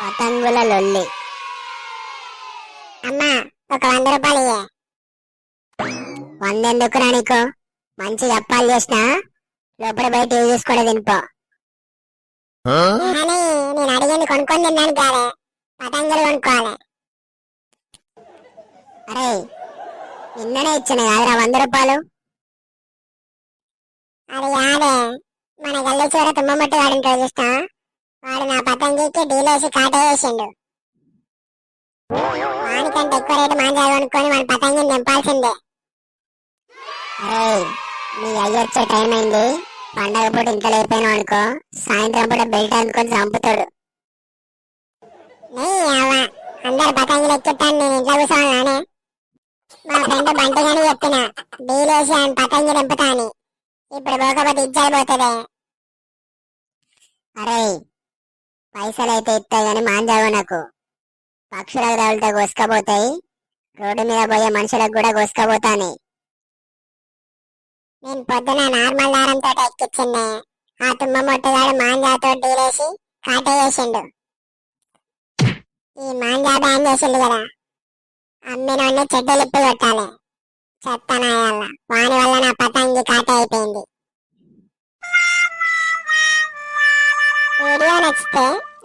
పతంగుల లొల్లి. అమ్మా ఒక వంద రూపాయలు ఇయ్యే. వంద ఎందుకురా నీకు? మంచి అప్పాలు చేసిన లోపల బయట టీవీ చూసుకోవడం తినిపో. కానీ నేను అడిగింది కొనుక్కొని తిన్నాను కాదే. పతంగులు కొనుక్కోవాలి. అరే నిన్ననే ఇచ్చిన కాదురా వంద రూపాయలు? అది కాదే. మన గల్లి చూడ తుమ్మమట్టు వాడిని చూస్తా వాడు నా పతంగికి డీలేసి కాటా వేసిండు. వానికంటే ఎక్కువ రేటు మాంజా కొనుక్కొని మన పతంగిని నింపాల్సిందే అరే నీ అయ్యొచ్చే టైం అయింది. పండగ పూట ఇంట్లో లేపాను అనుకో సాయంత్రం పూట బెల్ట్ అందుకొని చంపుతాడు. అందరు పతంగులు ఎక్కిట్టాను నేను ఇంట్లో కూర్చోవాలనే. మా ఫ్రెండ్ బంటి గాని చెప్పిన డీలేసి ఆయన పతంగి నింపుతా అని ఇప్పుడు పోకపోతే ఇజ్జాలు పోతుంది అరే పైసలు అయితే ఇస్తాయి కానీ మాంజావు నాకు. పక్షులకు తగులుతో కోసుకపోతాయి. రోడ్డు మీద పోయే మనుషులకు కూడా కోసుకపోతాను. నేను పొద్దున నార్మల్ దారంతో ఎక్కించింది ఆ తుమ్మ మొట్టగాడు మాంజాతో డీలేసి కాటేసిండు ఈ మాంజా బ్యాన్ చేసిండు కదా. అమ్మినోడిని చెడ్డలిప్పి కొట్టాలి. చెత్తనాయాల వాని వల్ల నా పతంగి కాట అయిపోయింది. వీడియో నచ్చితే